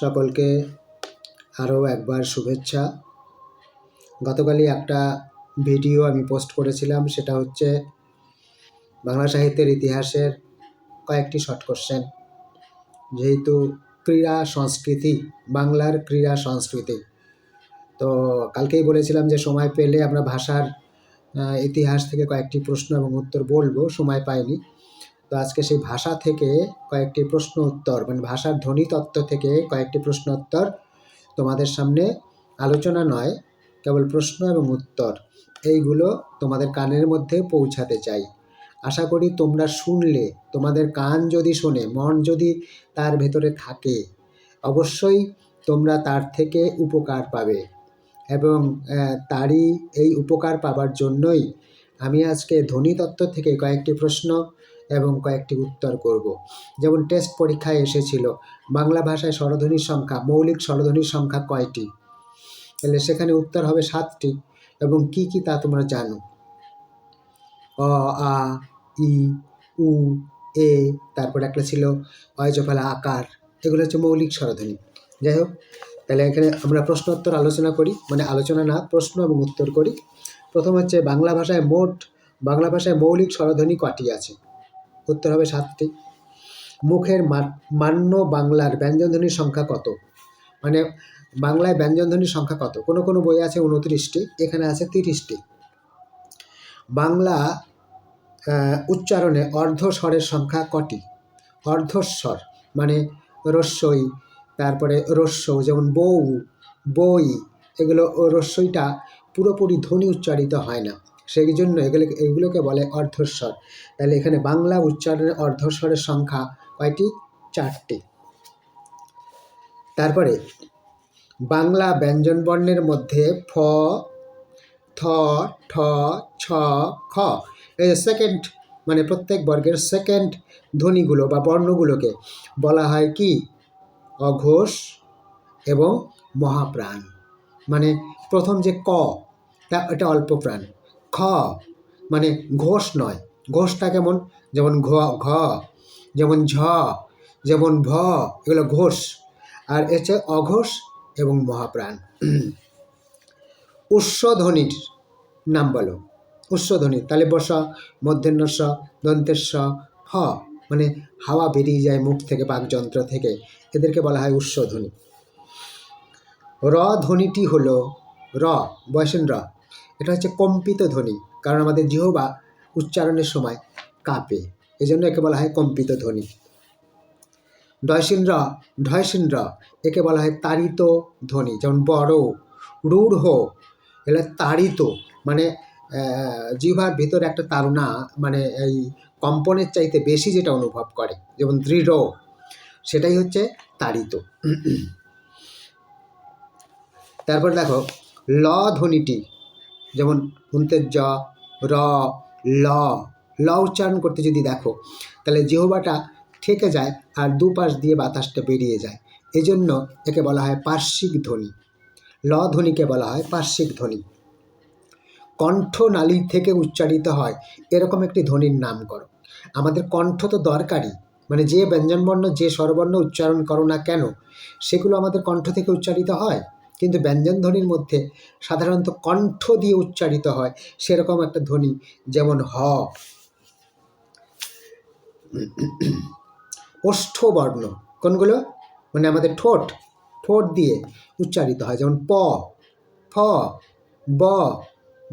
সকলকে আরও একবার শুভেচ্ছা। গতকালই একটা ভিডিও আমি পোস্ট করেছিলাম, সেটা হচ্ছে বাংলা সাহিত্যের ইতিহাসের কয়েকটি শর্ট কোশ্চেন। যেহেতু ক্রীড়া সংস্কৃতি, বাংলার ক্রীড়া সংস্কৃতি, তো কালকেই বলেছিলাম যে সময় পেলে আমরা ভাষার ইতিহাস থেকে কয়েকটি প্রশ্ন এবং উত্তর বলব, সময় পাইনি। তো আজকে সেই ভাষা থেকে কয়েকটি প্রশ্ন উত্তর মানে ভাষার ধ্বনিতত্ত্ব থেকে কয়েকটি প্রশ্ন উত্তর তোমাদের সামনে আলোচনা নয়, কেবল প্রশ্ন এবং উত্তর। এইগুলো তোমাদের কানের মধ্যে পৌঁছাতে চাই। আশা করি তোমরা শুনলে, তোমাদের কান যদি শোনে, মন যদি তার ভেতরে থাকে, অবশ্যই তোমরা তার থেকে উপকার পাবে। এবং তারই এই উপকার পাবার জন্যই আমি আজকে ধ্বনিতত্ত্ব থেকে কয়েকটি প্রশ্ন এবং কয়েকটি উত্তর করব। যেমন টেস্ট পরীক্ষায় এসেছিল, বাংলা ভাষায় স্বরধ্বনির সংখ্যা, মৌলিক স্বরধ্বনির সংখ্যা কয়টি? তাহলে সেখানে উত্তর হবে সাতটি। এবং কি কি তা তোমরা জানো? অ, আ, ই, উ, এ, তারপর একটা ছিল অয়জফলা আকার। এগুলো হচ্ছে মৌলিক স্বরধ্বনি। যাই হোক, তাহলে এখানে আমরা প্রশ্ন উত্তর আলোচনা করি। মানে আলোচনা না, প্রশ্ন এবং উত্তর করি। প্রথম হচ্ছে বাংলা ভাষায় মোট, বাংলা ভাষায় মৌলিক স্বরধ্বনি কটি আছে? উত্তর হবে সাতটি। মুখের মান্য বাংলার ব্যঞ্জনধ্বনির সংখ্যা কত? মানে বাংলায় ব্যঞ্জনধ্বনির সংখ্যা কত? কোনো কোনো বই আছে উনত্রিশটি, এখানে আছে তিরিশটি। বাংলা উচ্চারণে অর্ধস্বরের সংখ্যা কটি? অর্ধস্বর মানে রস্যই, তারপরে রস্য যেমন বউ, বই, এগুলো রস্যইটা পুরোপুরি ধ্বনি উচ্চারিত হয় না। সেই জন্য এগুলো এগুলোকে বলে অর্ধস্বর। তাহলে এখানে বাংলা উচ্চারণে অর্ধস্বরের সংখ্যা কয়টি? চারটি। তারপরে, বাংলা ব্যঞ্জনবর্ণের মধ্যে ফ, থ, ঠ, ছ, খ, এই সেকেন্ড মানে প্রত্যেক বর্গের সেকেন্ড ধ্বনিগুলো বা বর্ণগুলোকে বলা হয় কি? অঘোষ এবং মহাপ্রাণ। মানে প্রথম যে ক, তা এটা অল্প প্রাণ। খ মানে ঘোষ নয়। ঘোষটা কেমন? যেমন ঘ ঘ, যেমন ঝ, যেমন ভ, এগুলো ঘোষ। আর এছে অঘোষ এবং মহাপ্রাণ। উৎসধ্বনির নাম বলো। উৎসধ্বনি তাহলে বস মধ্যাহ্নস্ব দন্তেস্ব হ মানে হাওয়া বেরিয়ে যায় মুখ থেকে, বাকযন্ত্র থেকে। এদেরকে বলা হয় উৎসধ্বনি র ধ্বনিটি হলো র বয়সেন র। এটা হচ্ছে কম্পিত ধ্বনি, কারণ আমাদের জিহবা উচ্চারণের সময় কাঁপে এই জন্য একে বলা হয় কম্পিত ধ্বনি। ডয়সিন র ঢয়সিন র একে বলা হয় তাড়িত ধ্বনি, যেমন বড়, রূঢ়, এগুলো তাড়িত মানে জিহ্বার ভিতরে একটা তাড়না মানে এই কম্পনের চাইতে বেশি যেটা অনুভব করে, যেমন দৃঢ়, সেটাই হচ্ছে তাড়িত। তারপর দেখো, ল ধ্বনিটি যেমন হুন্তের জ র, ল ল উচ্চারণ করতে যদি দেখো, তাহলে জিহবাটা ঠেকে যায় আর দুপাশ দিয়ে বাতাসটা বেরিয়ে যায়। এজন্য একে বলা হয় পার্শ্বিক ধ্বনি। ল ধ্বনিকে বলা হয় পার্শ্বিক ধ্বনি। কণ্ঠনালী থেকে উচ্চারিত হয়, এরকম একটি ধ্বনির নাম করো। আমাদের কণ্ঠ তো দরকারি মানে যে ব্যঞ্জনবর্ণ, যে স্বরবর্ণ উচ্চারণ করো না কেন, সেগুলো আমাদের কণ্ঠ থেকে উচ্চারিত হয়? কিন্তু ব্যঞ্জন ধ্বনির মধ্যে সাধারণত কণ্ঠ দিয়ে উচ্চারিত হয়, সেরকম একটা ধ্বনি, যেমন হ। ওষ্ঠবর্ণ কোনগুলো? মানে আমাদের ঠোঁট ঠোঁট দিয়ে উচ্চারিত হয়, যেমন প, ফ, ব,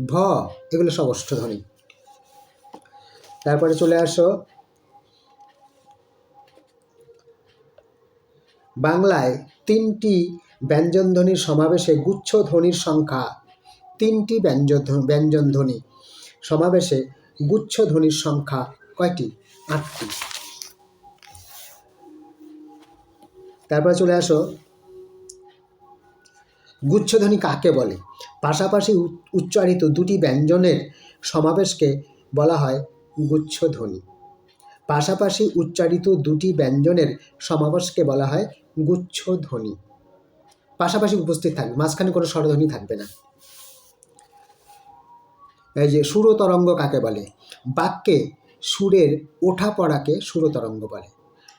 ভ, এগুলো সব ওষ্ঠধ্বনি তারপরে চলে আসো। বাংলায় তিনটি ব্যঞ্জনধ্বনির সমাবেশে গুচ্ছ ধ্বনির সংখ্যা তিনটি ব্যঞ্জন ব্যঞ্জনধ্বনি সমাবেশে গুচ্ছ ধ্বনির সংখ্যা কয়টি? আটটি। তারপরে চলে আসো। গুচ্ছধ্বনি কাকে বলে? পাশাপাশি উচ্চারিত দুটি ব্যঞ্জনের সমাবেশকে বলা হয় গুচ্ছধ্বনি পাশাপাশি উচ্চারিত দুটি ব্যঞ্জনের সমাবেশকে বলা হয় গুচ্ছধ্বনি পাশাপাশি উপস্থিত থাকবে, মাঝখানে কোনো স্বরধ্বনি থাকবে না। এই যে সুরতরঙ্গ কাকে বলে? বাক্যে সুরের ওঠা পড়াকে সুরতরঙ্গ বলে।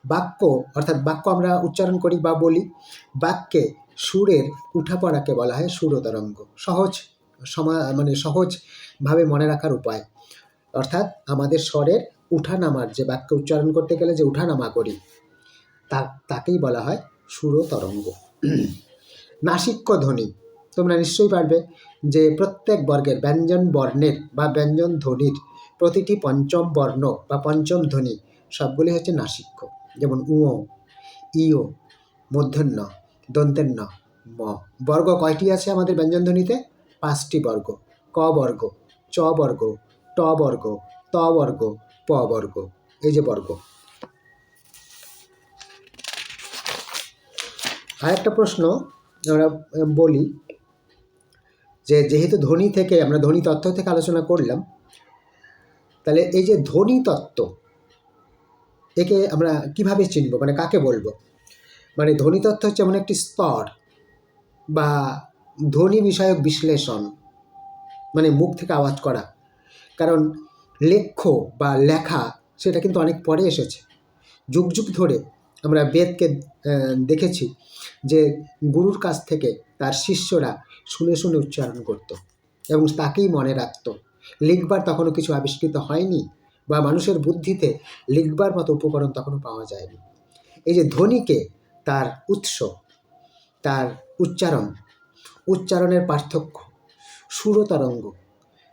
বাক্য, অর্থাৎ বাক্য আমরা উচ্চারণ করি বা বলি, বাক্যে সুরের উঠাপড়াকে বলা হয় সুরতরঙ্গ সহজ, সমা মানে সহজভাবে মনে রাখার উপায়। অর্থাৎ আমাদের স্বরের উঠানামার যে বাক্য উচ্চারণ করতে গেলে যে উঠানামা করি, তা, তাকেই বলা হয় সুরতরঙ্গ নাসিক্য ধ্বনি তোমরা নিশ্চয়ই পারবে যে প্রত্যেক বর্গের ব্যঞ্জন বর্ণের বা ব্যঞ্জন ধ্বনির প্রতিটি পঞ্চম বর্ণ বা পঞ্চম ধ্বনি সবগুলি হচ্ছে নাসিক্য। যেমন উও ইও মূর্ধন্য দন্তেন্য ম। বর্গ কয়টি আছে আমাদের ব্যঞ্জন ধ্বনিতে? পাঁচটি বর্গ। ক বর্গ, চ বর্গ, ট বর্গ, ত বর্গ, প বর্গ। এই যে বর্গ। আরেকটা প্রশ্ন আমরা বলি যে যেহেতু ধ্বনি থেকে, আমরা ধ্বনি তত্ত্ব থেকে আলোচনা করলাম, তাহলে এই যে ধ্বনি তত্ত্ব, একে আমরা কীভাবে চিনব? মানে কাকে বলব? মানে ধ্বনি তত্ত্ব হচ্ছে এমন একটি স্তর বা ধ্বনি বিষয়ক বিশ্লেষণ মানে মুখ থেকে আওয়াজ করা। কারণ লেখ্য বা লেখা, সেটা কিন্তু অনেক পরে এসেছে। যুগ যুগ ধরে আমরা বেদকে দেখেছি যে গুরুর কাছ থেকে তার শিষ্যরা শুনে শুনে উচ্চারণ করত এবং তাকেই মনে রাখত। লিখবার তখনও কিছু আবিষ্কৃত হয়নি বা মানুষের বুদ্ধিতে লিখবার মতো উপকরণ তখনও পাওয়া যায়নি। এই যে ধ্বনিকে তার উৎস, তার উচ্চারণ, উচ্চারণের পার্থক্য, সুরতরঙ্গ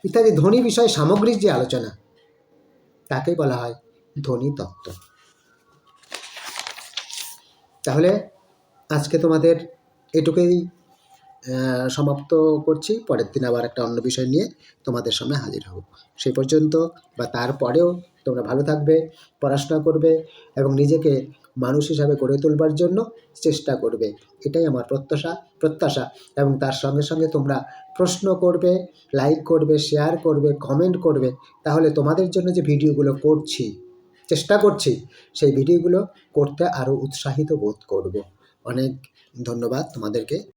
ইত্যাদি ধ্বনি বিষয়ে সামগ্রিক যে আলোচনা তাকে বলা হয় ধ্বনি তত্ত্ব তাহলে আজকে তোমাদের এটুকুই সমাপ্ত করছি। পরের দিন আবার একটা অন্য বিষয় নিয়ে তোমাদের সামনে হাজির হব। সেই পর্যন্ত বা তারপরেও তোমরা ভালো থাকবে, পড়াশোনা করবে এবং নিজেকে মানুষ হিসাবে গড়ে তোলবার জন্য চেষ্টা করবে। এটাই আমার প্রত্যাশা প্রত্যাশা। এবং তার সঙ্গে সঙ্গে তোমরা প্রশ্ন করবে লাইক করবে শেয়ার করবে কমেন্ট করবে। তাহলে তোমাদের জন্য যে ভিডিওগুলো করছি চেষ্টা করছি সেই ভিডিওগুলো করতে আরও উৎসাহিত বোধ করব। অনেক ধন্যবাদ তোমাদেরকে।